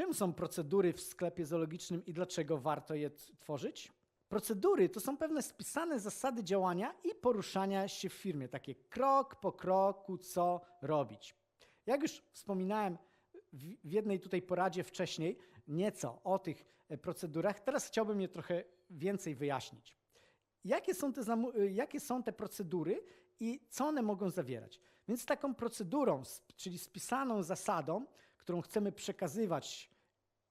Czym są procedury w sklepie zoologicznym i dlaczego warto je tworzyć? Procedury to są pewne spisane zasady działania i poruszania się w firmie, takie krok po kroku, co robić. Jak już wspominałem w jednej tutaj poradzie wcześniej nieco o tych e, procedurach, teraz chciałbym je trochę więcej wyjaśnić. Jakie są, te y, jakie są te procedury i co one mogą zawierać? Więc taką procedurą, czyli spisaną zasadą, którą chcemy przekazywać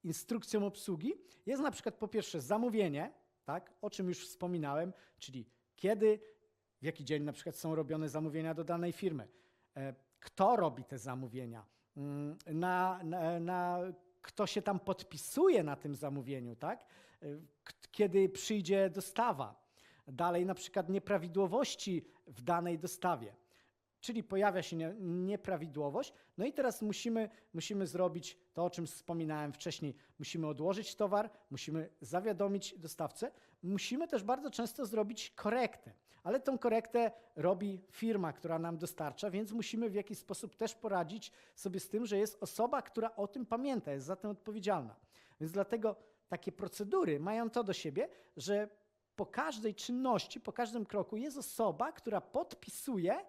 instrukcją obsługi, jest na przykład po pierwsze zamówienie, tak, o czym już wspominałem, czyli kiedy, w jaki dzień na przykład są robione zamówienia do danej firmy, e, kto robi te zamówienia, mm, na, na, na kto się tam podpisuje na tym zamówieniu, tak, e, kiedy przyjdzie dostawa, dalej na przykład nieprawidłowości w danej dostawie. Czyli pojawia się nie- nieprawidłowość. No i teraz musimy, musimy zrobić to, o czym wspominałem wcześniej. Musimy odłożyć towar, musimy zawiadomić dostawcę. Musimy też bardzo często zrobić korektę, ale tą korektę robi firma, która nam dostarcza, więc musimy w jakiś sposób też poradzić sobie z tym, że jest osoba, która o tym pamięta, jest za tym odpowiedzialna. Więc dlatego takie procedury mają to do siebie, że po każdej czynności, po każdym kroku jest osoba, która podpisuje,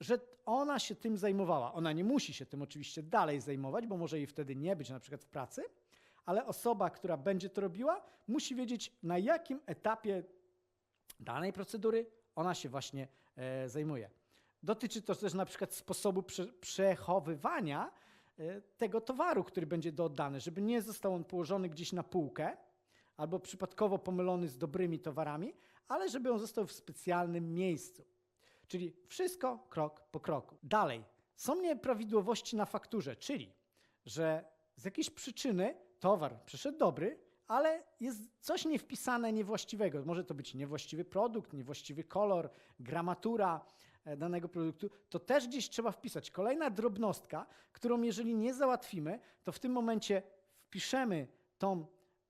że ona się tym zajmowała. Ona nie musi się tym oczywiście dalej zajmować, bo może jej wtedy nie być na przykład w pracy, ale osoba, która będzie to robiła, musi wiedzieć, na jakim etapie danej procedury ona się właśnie e, zajmuje. Dotyczy to też na przykład sposobu prze, przechowywania e, tego towaru, który będzie dooddany, żeby nie został on położony gdzieś na półkę albo przypadkowo pomylony z dobrymi towarami, ale żeby on został w specjalnym miejscu. Czyli wszystko krok po kroku. Dalej, są nieprawidłowości na fakturze, czyli że z jakiejś przyczyny towar przyszedł dobry, ale jest coś niewpisane niewłaściwego. Może to być niewłaściwy produkt, niewłaściwy kolor, gramatura e, danego produktu. To też gdzieś trzeba wpisać. Kolejna drobnostka, którą jeżeli nie załatwimy, to w tym momencie wpiszemy tą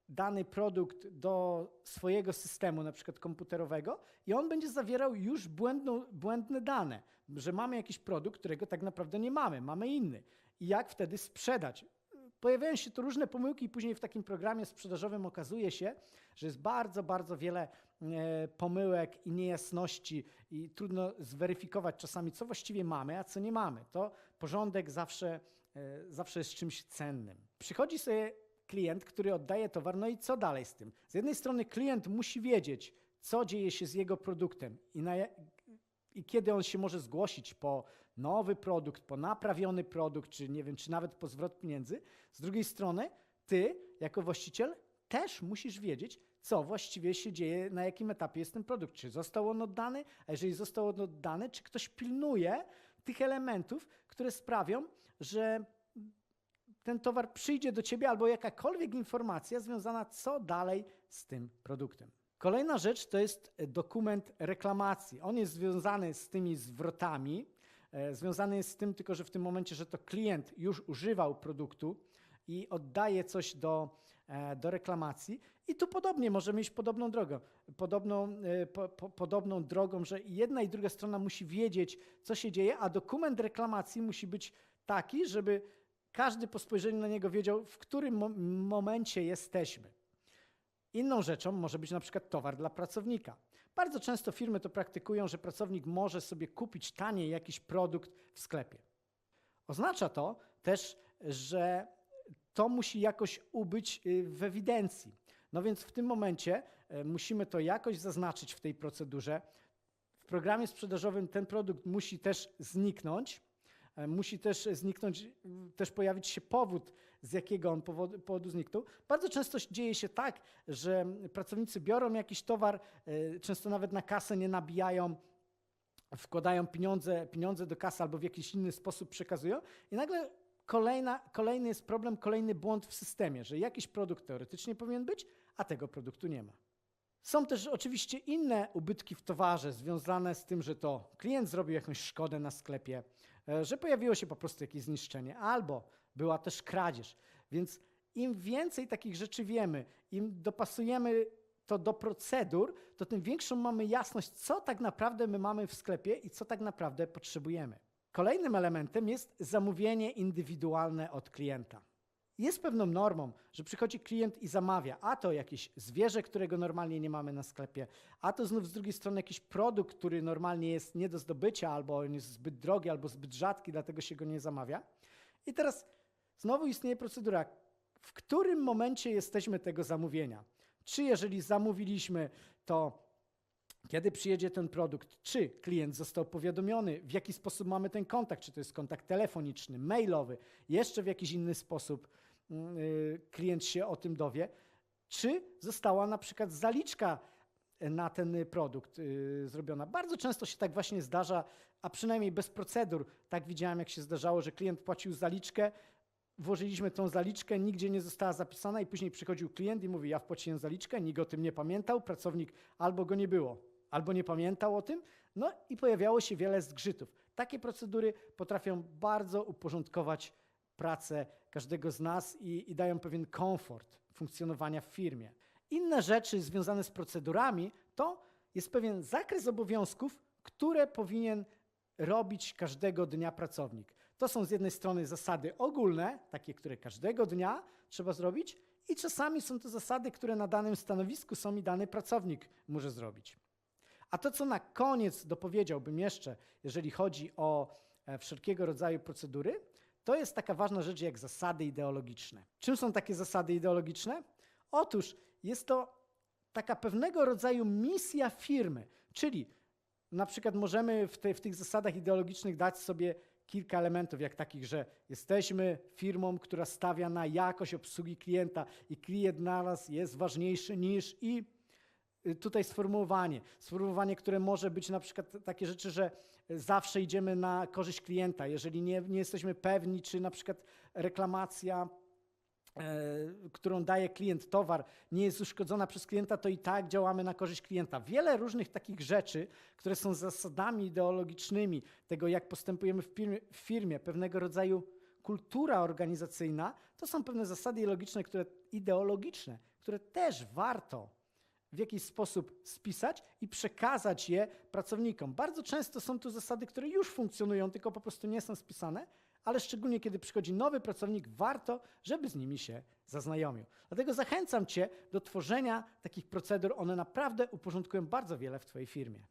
dany produkt do swojego systemu, na przykład komputerowego, i on będzie zawierał już błędną, błędne dane, że mamy jakiś produkt, którego tak naprawdę nie mamy, mamy inny. I jak wtedy sprzedać? Pojawiają się tu różne pomyłki, i później w takim programie sprzedażowym okazuje się, że jest bardzo, bardzo wiele e, pomyłek i niejasności, i trudno zweryfikować czasami, co właściwie mamy, a co nie mamy. To porządek zawsze, e, zawsze jest czymś cennym. Przychodzi sobie klient, który oddaje towar, no i co dalej z tym? Z jednej strony klient musi wiedzieć, co dzieje się z jego produktem i, na, i kiedy on się może zgłosić po nowy produkt, po naprawiony produkt, czy nie wiem, czy nawet po zwrot pieniędzy. Z drugiej strony, ty, jako właściciel, też musisz wiedzieć, co właściwie się dzieje, na jakim etapie jest ten produkt. Czy został on oddany, a jeżeli został on oddany, czy ktoś pilnuje tych elementów, które sprawią, że ten towar przyjdzie do ciebie albo jakakolwiek informacja związana, co dalej z tym produktem. Kolejna rzecz to jest dokument reklamacji. On jest związany z tymi zwrotami, e, związany jest z tym tylko, że w tym momencie, że to klient już używał produktu i oddaje coś do, e, do reklamacji. I tu podobnie możemy iść podobną drogą. Podobną, e, po, po, podobną drogą, że jedna i druga strona musi wiedzieć, co się dzieje, a dokument reklamacji musi być taki, żeby każdy po spojrzeniu na niego wiedział, w którym mo- momencie jesteśmy. Inną rzeczą może być na przykład towar dla pracownika. Bardzo często firmy to praktykują, że pracownik może sobie kupić taniej jakiś produkt w sklepie. Oznacza to też, że to musi jakoś ubyć y, w ewidencji. No więc w tym momencie e, musimy to jakoś zaznaczyć w tej procedurze. W programie sprzedażowym ten produkt musi też zniknąć. E, Musi też zniknąć, też pojawić się powód, z jakiego on powodu, powodu zniknął. Bardzo często dzieje się tak, że pracownicy biorą jakiś towar, e, często nawet na kasę nie nabijają, wkładają pieniądze, pieniądze do kasy albo w jakiś inny sposób przekazują i nagle kolejna, kolejny jest problem, kolejny błąd w systemie, że jakiś produkt teoretycznie powinien być, a tego produktu nie ma. Są też oczywiście inne ubytki w towarze związane z tym, że to klient zrobił jakąś szkodę na sklepie, że pojawiło się po prostu jakieś zniszczenie, albo była też kradzież. Więc im więcej takich rzeczy wiemy, im dopasujemy to do procedur, to tym większą mamy jasność, co tak naprawdę my mamy w sklepie i co tak naprawdę potrzebujemy. Kolejnym elementem jest zamówienie indywidualne od klienta. Jest pewną normą, że przychodzi klient i zamawia, a to jakieś zwierzę, którego normalnie nie mamy na sklepie, a to znów z drugiej strony jakiś produkt, który normalnie jest nie do zdobycia, albo on jest zbyt drogi, albo zbyt rzadki, dlatego się go nie zamawia. I teraz znowu istnieje procedura, w którym momencie jesteśmy tego zamówienia. Czy jeżeli zamówiliśmy, to kiedy przyjedzie ten produkt, czy klient został powiadomiony, w jaki sposób mamy ten kontakt, czy to jest kontakt telefoniczny, mailowy, jeszcze w jakiś inny sposób klient się o tym dowie, czy została na przykład zaliczka na ten produkt y, zrobiona. Bardzo często się tak właśnie zdarza, a przynajmniej bez procedur. Tak widziałem, jak się zdarzało, że klient płacił zaliczkę, włożyliśmy tą zaliczkę, nigdzie nie została zapisana i później przychodził klient i mówi, ja wpłaciłem zaliczkę, nikt o tym nie pamiętał, pracownik albo go nie było, albo nie pamiętał o tym, no i pojawiało się wiele zgrzytów. Takie procedury potrafią bardzo uporządkować pracę każdego z nas i, i dają pewien komfort funkcjonowania w firmie. Inne rzeczy związane z procedurami to jest pewien zakres obowiązków, które powinien robić każdego dnia pracownik. To są z jednej strony zasady ogólne, takie, które każdego dnia trzeba zrobić, i czasami są to zasady, które na danym stanowisku są i dany pracownik może zrobić. A to, co na koniec dopowiedziałbym jeszcze, jeżeli chodzi o e, wszelkiego rodzaju procedury, to jest taka ważna rzecz jak zasady ideologiczne. Czym są takie zasady ideologiczne? Otóż jest to taka pewnego rodzaju misja firmy, czyli na przykład możemy w, te, w tych zasadach ideologicznych dać sobie kilka elementów, jak takich, że jesteśmy firmą, która stawia na jakość obsługi klienta i klient dla nas jest ważniejszy niż i y, tutaj sformułowanie. Sformułowanie, które może być na przykład takie rzeczy, że zawsze idziemy na korzyść klienta. Jeżeli nie, nie jesteśmy pewni, czy na przykład reklamacja e, którą daje klient towar, nie jest uszkodzona przez klienta, to i tak działamy na korzyść klienta. Wiele różnych takich rzeczy, które są zasadami ideologicznymi tego, jak postępujemy w firmie, w firmie pewnego rodzaju kultura organizacyjna, to są pewne zasady ideologiczne, które, ideologiczne, które też warto w jakiś sposób spisać i przekazać je pracownikom. Bardzo często są to zasady, które już funkcjonują, tylko po prostu nie są spisane, ale szczególnie kiedy przychodzi nowy pracownik, warto, żeby z nimi się zaznajomił. Dlatego zachęcam Cię do tworzenia takich procedur. One naprawdę uporządkują bardzo wiele w Twojej firmie.